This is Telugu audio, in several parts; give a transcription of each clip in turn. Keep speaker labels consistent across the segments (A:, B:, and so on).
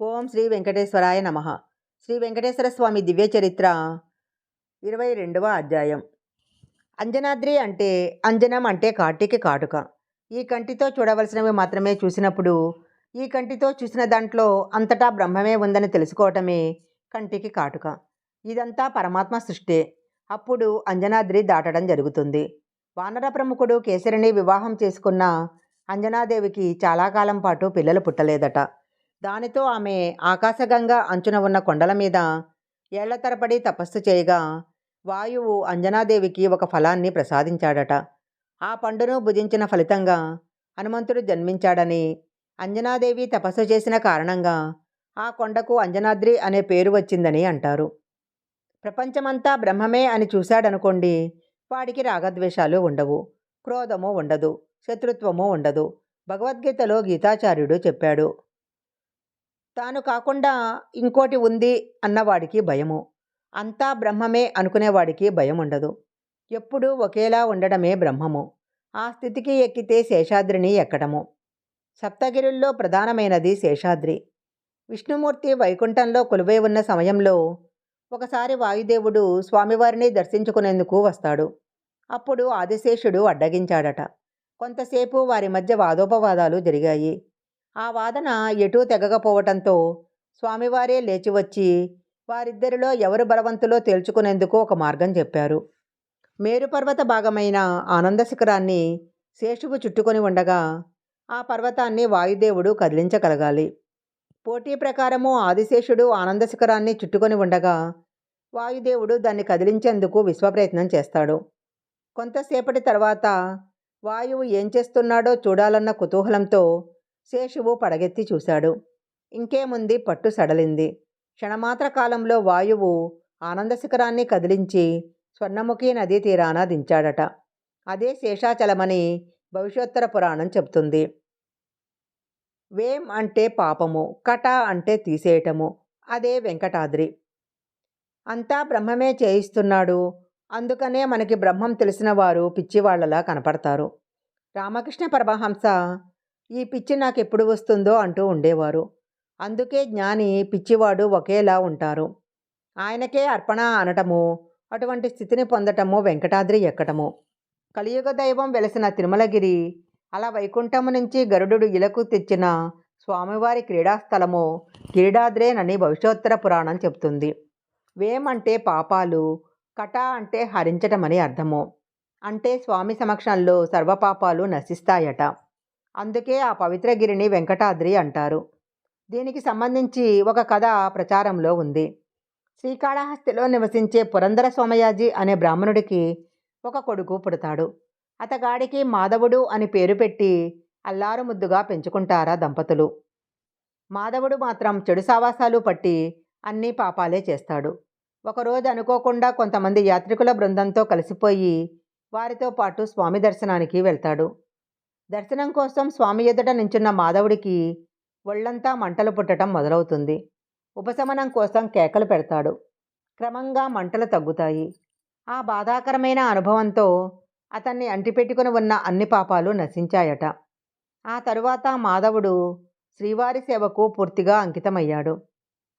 A: ఓం శ్రీ వెంకటేశ్వరాయ నమ. శ్రీ వెంకటేశ్వర స్వామి దివ్య చరిత్ర ఇరవై రెండవ అధ్యాయం. అంజనాద్రి అంటే అంజనం అంటే కాటికి కాటుక. ఈ కంటితో చూడవలసినవి మాత్రమే చూసినప్పుడు ఈ కంటితో చూసిన దాంట్లో అంతటా బ్రహ్మమే ఉందని తెలుసుకోవటమే కంటికి కాటుక. ఇదంతా పరమాత్మ సృష్టే. అప్పుడు అంజనాద్రి దాటడం జరుగుతుంది. వానర ప్రముఖుడు కేసరిని వివాహం చేసుకున్న అంజనాదేవికి చాలా కాలం పాటు పిల్లలు పుట్టలేదట. దానితో ఆమె ఆకాశగంగా అంచున ఉన్న కొండల మీద ఏళ్ళ తరబడి తపస్సు చేయగా వాయువు అంజనాదేవికి ఒక ఫలాన్ని ప్రసాదించాడట. ఆ పండును భుజించిన ఫలితంగా హనుమంతుడు జన్మించాడని అంజనాదేవి తపస్సు చేసిన కారణంగా ఆ కొండకు అంజనాద్రి అనే పేరు వచ్చిందని అంటారు. ప్రపంచమంతా బ్రహ్మమే అని చూశాడనుకోండి వాడికి రాగద్వేషాలు ఉండవు క్రోధము ఉండదు శత్రుత్వము ఉండదు. భగవద్గీతలో గీతాచార్యుడు చెప్పాడు తాను కాకుండా ఇంకోటి ఉంది అన్నవాడికి భయము. అంతా బ్రహ్మమే అనుకునేవాడికి భయం ఉండదు ఎప్పుడూ ఒకేలా ఉండడమే బ్రహ్మము. ఆ స్థితికి ఎక్కితే శేషాద్రిని ఎక్కడము. సప్తగిరుల్లో ప్రధానమైనది శేషాద్రి. విష్ణుమూర్తి వైకుంఠంలో కొలువై ఉన్న సమయంలో ఒకసారి వాయుదేవుడు స్వామివారిని దర్శించుకునేందుకు వస్తాడు. అప్పుడు ఆదిశేషుడు అడ్డగించాడట. కొంతసేపు వారి మధ్య వాదోపవాదాలు జరిగాయి. ఆ వాదన ఎటూ తెగకపోవటంతో స్వామివారే లేచి వచ్చి వారిద్దరిలో ఎవరు బలవంతులో తేల్చుకునేందుకు ఒక మార్గం చెప్పారు. మేరుపర్వత భాగమైన ఆనంద శిఖరాన్ని శేషువు చుట్టుకొని ఉండగా ఆ పర్వతాన్ని వాయుదేవుడు కదిలించగలగాలి. పోటీ ప్రకారము ఆదిశేషుడు ఆనంద శిఖరాన్ని చుట్టుకొని ఉండగా వాయుదేవుడు దాన్ని కదిలించేందుకు విశ్వప్రయత్నం చేస్తాడు. కొంతసేపటి తర్వాత వాయువు ఏం చేస్తున్నాడో చూడాలన్న కుతూహలంతో శేషువు పడగెత్తి చూశాడు. ఇంకేముంది? పట్టు సడలింది. క్షణమాత్ర కాలంలో వాయువు ఆనంద శిఖరాన్ని కదిలించి స్వర్ణముఖి నదీ తీరాన దించాడట. అదే శేషాచలమని భవిష్యోత్తర పురాణం చెబుతుంది. వేం అంటే పాపము కట అంటే తీసేయటము అదే వెంకటాద్రి. అంతా బ్రహ్మమే చేయిస్తున్నాడు. అందుకనే మనకి బ్రహ్మం తెలిసిన వారు పిచ్చివాళ్ళలా కనపడతారు. రామకృష్ణ పరమహంస ఈ పిచ్చి నాకు ఎప్పుడు వస్తుందో అంటూ ఉండేవారు. అందుకే జ్ఞాని పిచ్చివాడు ఒకేలా ఉంటారు. ఆయనకే అర్పణ అనటము అటువంటి స్థితిని పొందటము వెంకటాద్రి ఎక్కటము. కలియుగ దైవం వెలసిన తిరుమలగిరి అలా వైకుంఠము నుంచి గరుడు ఇలకు తెచ్చిన స్వామివారి క్రీడాస్థలము కిరీడాద్రేనని భవిష్యోత్తర పురాణం చెప్తుంది వేమంటే పాపాలు కట అంటే హరించటమని అర్థము. అంటే స్వామి సమక్షంలో సర్వపాపాలు నశిస్తాయట. అందుకే ఆ పవిత్రగిరిని వెంకటాద్రి అంటారు. దీనికి సంబంధించి ఒక కథ ప్రచారంలో ఉంది. శ్రీకాళహస్తిలో నివసించే పురందర సోమయాజీ అనే బ్రాహ్మణుడికి ఒక కొడుకు పుడతాడు. అతగాడికి మాధవుడు అని పేరు పెట్టి అల్లారు ముద్దుగా పెంచుకుంటారా దంపతులు. మాధవుడు మాత్రం చెడు సావాసాలు పట్టి అన్నీ పాపాలే చేస్తాడు. ఒకరోజు అనుకోకుండా కొంతమంది యాత్రికుల బృందంతో కలిసిపోయి వారితో పాటు స్వామి దర్శనానికి వెళ్తాడు. దర్శనం కోసం స్వామి ఎదుట నించున్న మాధవుడికి ఒళ్ళంతా మంటలు పుట్టడం మొదలవుతుంది. ఉపశమనం కోసం కేకలు పెడతాడు. క్రమంగా మంటలు తగ్గుతాయి. ఆ బాధాకరమైన అనుభవంతో అతన్ని అంటిపెట్టుకుని ఉన్న అన్ని పాపాలు నశించాయట. ఆ తరువాత మాధవుడు శ్రీవారి సేవకు పూర్తిగా అంకితమయ్యాడు.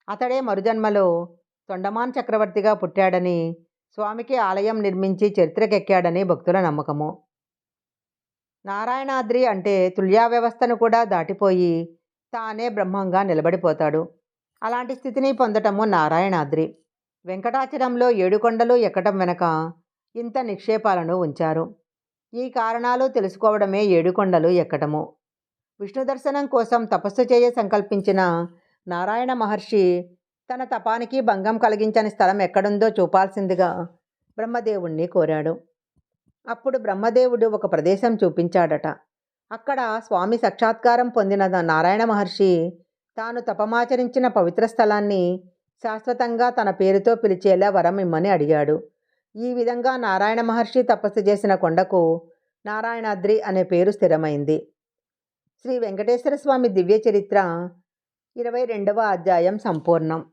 A: అతడే మరుజన్మలో తొండమాన్ చక్రవర్తిగా పుట్టాడని స్వామికి ఆలయం నిర్మించి చరిత్రకెక్కాడని భక్తుల నమ్మకము. నారాయణాద్రి అంటే తుల్యా వ్యవస్థను కూడా దాటిపోయి తానే బ్రహ్మంగా నిలబడిపోతాడు. అలాంటి స్థితిని పొందటము నారాయణాద్రి. వెంకటాచలంలో ఏడుకొండలు ఎక్కటం వెనక ఇంత నిక్షేపాలను ఉంచారు. ఈ కారణాలు తెలుసుకోవడమే ఏడుకొండలు ఎక్కటము. విష్ణు దర్శనం కోసం తపస్సు చేయ సంకల్పించిన నారాయణ మహర్షి తన తపానికి భంగం కలిగించని స్థలం ఎక్కడుందో చూపాల్సిందిగా బ్రహ్మదేవుణ్ణి కోరాడు. అప్పుడు బ్రహ్మదేవుడు ఒక ప్రదేశం చూపించాడట. అక్కడ స్వామి సాక్షాత్కారం పొందిన నారాయణ మహర్షి తాను తపమాచరించిన పవిత్ర స్థలాన్ని శాశ్వతంగా తన పేరుతో పిలిచేలా వరం ఇమ్మని అడిగాడు. ఈ విధంగా నారాయణ మహర్షి తపస్సు చేసిన కొండకు నారాయణాద్రి అనే పేరు స్థిరమైంది. శ్రీ వెంకటేశ్వర స్వామి దివ్య చరిత్ర ఇరవై రెండవ అధ్యాయం సంపూర్ణం.